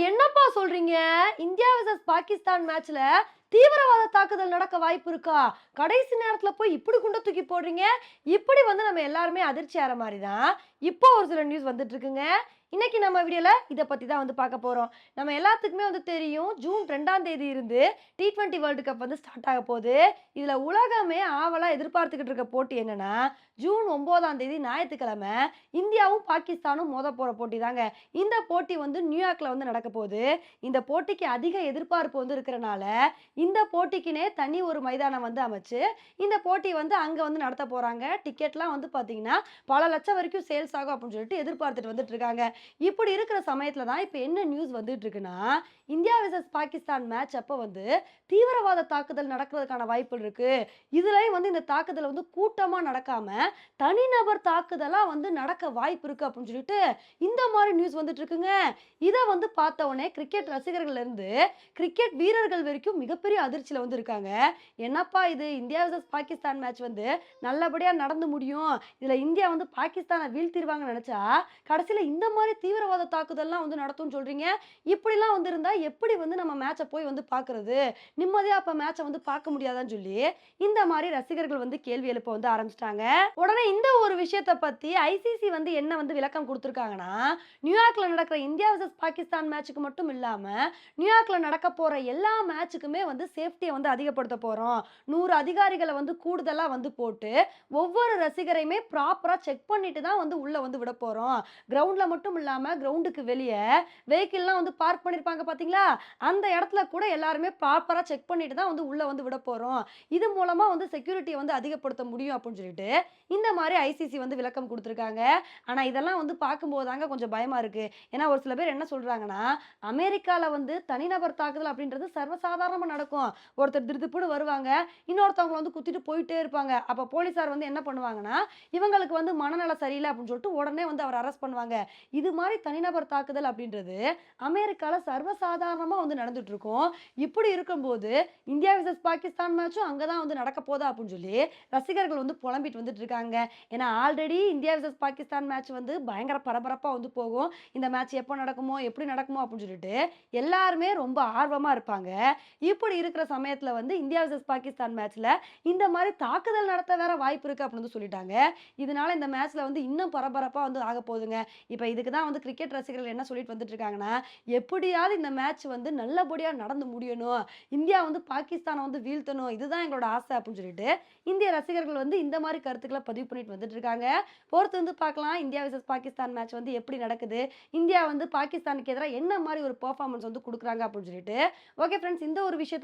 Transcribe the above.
என்னப்பா சொல்றீங்க? India versus Pakistan மேட்ச்ல தீவிரவாத தாக்குதல் நடக்க வாய்ப்பு இருக்கா? கடைசி நேரத்தில் போய் இப்படி குண்ட தூக்கி போடுறீங்க. இப்படி வந்து நம்ம எல்லாருமே அதிர்ச்சி ஆகிற மாதிரி தான் இப்போ ஒரு சில நியூஸ் வந்துட்டு இருக்குங்க இன்னைக்கு நம்ம வீடியோவில் இதை பற்றி தான் வந்து பார்க்க போகிறோம் நம்ம எல்லாத்துக்குமே வந்து தெரியும் ஜூன் ரெண்டாம் தேதி இருந்து டி ட்வெண்ட்டி வேர்ல்டு கப் வந்து ஸ்டார்ட் ஆக போகுது. இதில் உலகமே ஆவலாக எதிர்பார்த்துக்கிட்டு இருக்க போட்டி என்னென்னா ஜூன் ஒம்போதாம் தேதி ஞாயிற்றுக்கிழமை இந்தியாவும் பாகிஸ்தானும் மோத போகிற போட்டி தாங்க இந்த போட்டி வந்து நியூயார்க்கில் வந்து நடக்க போகுது. இந்த போட்டிக்கு அதிக எதிர்பார்ப்பு வந்து இருக்கிறனால இந்த போட்டிக்குனே தனி ஒரு மைதானம் வந்து அமைச்சு இந்த போட்டி வந்து அங்கே வந்து நடத்த போகிறாங்க டிக்கெட்லாம் வந்து பார்த்தீங்கன்னா பல லட்சம் வரைக்கும் சேல்ஸ் ஆகும் அப்படின்னு சொல்லிட்டு எதிர்பார்த்துட்டு வந்துட்டு இருக்காங்க இப்படி இருக்கிற சமயத்தில் தான் இப்போ என்ன நியூஸ் வந்துட்டு இருக்குன்னா இந்தியா விசஸ் பாகிஸ்தான் மேட்ச் அப்போ வந்து தீவிரவாத தாக்குதல் நடக்கிறதுக்கான வாய்ப்புகள் இருக்கு. இதுலயும் வந்து இந்த தாக்குதல் வந்து கூட்டமாக நடக்காம தனிநபர் தாக்குதலாக வந்து நடக்க வாய்ப்பு இருக்கு அப்படின்னு சொல்லிட்டு இந்த மாதிரி நியூஸ் வந்துட்டு இருக்குங்க இதை வந்து பார்த்த உடனே கிரிக்கெட் ரசிகர்கள் இருந்து கிரிக்கெட் வீரர்கள் வரைக்கும் மிகப்பெரிய அதிர்ச்சியில் வந்து இருக்காங்க. என்னப்பா இது? இந்தியா விசஸ் பாகிஸ்தான் மேட்ச் வந்து நல்லபடியாக நடந்து முடியும். இதில் இந்தியா வந்து பாகிஸ்தானை வீழ்த்திடுவாங்கன்னு நினச்சா கடைசியில இந்த மாதிரி தீவிரவாத தாக்குதல்லாம் வந்து நடத்தும்னு சொல்றீங்க. இப்படிலாம் வந்து இருந்தால் எப்படி வந்து நம்ம மேட்சை போய் வந்து பார்க்குறது நிம்மதியாக அப்போ மேட்சை வந்து பார்க்க முடியாதான்னு சொல்லி இந்த மாதிரி ரசிகர்கள் வந்து கேள்வி எழுப்ப வந்து ஆரம்பிச்சிட்டாங்க. உடனே இந்த ஒரு விஷயத்தை பற்றி ஐசிசி வந்து என்ன வந்து விளக்கம் கொடுத்துருக்காங்கன்னா நியூயார்க்கில் நடக்கிற இந்தியா vs பாகிஸ்தான் மேட்சுக்கு மட்டும் இல்லாமல் நியூயார்க்கில் நடக்க போகிற எல்லா மேட்சுக்குமே வந்து சேஃப்டியை வந்து அதிகப்படுத்த போறோம். நூறு அதிகாரிகளை வந்து கூடுதலா வந்து போட்டு ஒவ்வொரு ரசிகரையுமே ப்ராப்பராக செக் பண்ணிட்டு தான் வந்து உள்ளே வந்து விட போகிறோம் கிரவுண்ட்ல மட்டும் இல்லாமல் கிரவுண்டுக்கு வெளியே வெஹிக்கிள்லாம் வந்து பார்க் பண்ணியிருப்பாங்க பாத்தீங்களா? அந்த இடத்துல கூட எல்லாருமே ப்ராப்பராக செக் பண்ணிட்டு தான் வந்து உள்ள வந்து விட போகிறோம் இது மூலமாக வந்து செக்யூரிட்டியை வந்து அதிகப்படுத்த முடியும் அப்படின்னு சொல்லிட்டு இந்த மாதிரி ஐசிசி வந்து விளக்கம் கொடுத்துருக்காங்க. ஆனா இதெல்லாம் வந்து பார்க்கும்போது தாங்க கொஞ்சம் பயமா இருக்கு. ஏன்னா ஒரு சில பேர் என்ன சொல்றாங்கன்னா அமெரிக்கால வந்து தனிநபர் தாக்குதல் அப்படின்றது சர்வசாதாரணமாக நடக்கும் ஒருத்தர் திருத்துப்புன்னு வருவாங்க. இன்னொருத்தவங்க வந்து குத்திட்டு போயிட்டே இருப்பாங்க. அப்ப போலீசார் வந்து என்ன பண்ணுவாங்கன்னா இவங்களுக்கு வந்து மனநல சரியில்லை அப்படின்னு சொல்லிட்டு உடனே வந்து அவர் அரெஸ்ட் பண்ணுவாங்க. இது மாதிரி தனிநபர் தாக்குதல் அப்படின்றது அமெரிக்கால சர்வசாதாரணமா வந்து நடந்துட்டு இருக்கும். இப்படி இருக்கும்போது இந்தியா விசஸ் பாகிஸ்தான் மேட்சும் அங்கதான் வந்து நடக்க போதா அப்படின்னு சொல்லி ரசிகர்கள் வந்து புலம்பிட்டு வந்துட்டு இருக்காங்க. ஏன்னா already India versus Pakistan match வந்து பயங்கர பரபரப்பா வந்து போகும். இந்த மேட்ச் எப்போ நடக்குமோ எப்படி நடக்குமோ அப்படின்னு சொல்லிட்டு எல்லாருமே ரொம்ப ஆர்வமா இருப்பாங்க. இப்படி இருக்கிற சமயத்துல வந்து இந்தியா விசஸ் பாகிஸ்தான் மேட்ச்ல இந்த மாதிரி தாக்குதல் நடத்த வேற வாய்ப்பு இருக்கு அப்படின்னு வந்து சொல்லிட்டாங்க. இதனால இந்த மேட்ச்ல வந்து இன்னும் பரபரப்பா வந்து ஆக போகுதுங்க. இப்போ இதுக்கு தான் வந்து கிரிக்கெட் ரசிகர்கள் என்ன சொல்லிட்டு வந்துட்டு இருக்காங்கன்னா எப்படியாவது இந்த மேட்ச் வந்து நல்லபடியா நடந்து முடியணும். இந்தியா வந்து பாகிஸ்தானை வந்து வீழ்த்தணும். இதுதான் எங்களோட ஆசை அப்படின்னு சொல்லிட்டு இந்திய ரசிகர்கள் வந்து இந்த மாதிரி கருத்துக்களை பதிவு பண்ணிட்டு வந்துட்டு இருக்காங்க. பொறுத்து வந்து பார்க்கலாம். இந்தியா விசஸ் பாகிஸ்தான் மேட்ச் வந்து எப்படி நடக்குது? இந்தியா வந்து பாகிஸ்தானுக்கு எதிராக என்ன மாதிரி ஒரு பெர்ஃபார்மன்ஸ் வந்து கொடுக்குறாங்க அப்படின்னு சொல்லிட்டு. ஓகே ஃப்ரெண்ட்ஸ் இந்த ஒரு விஷயத்தை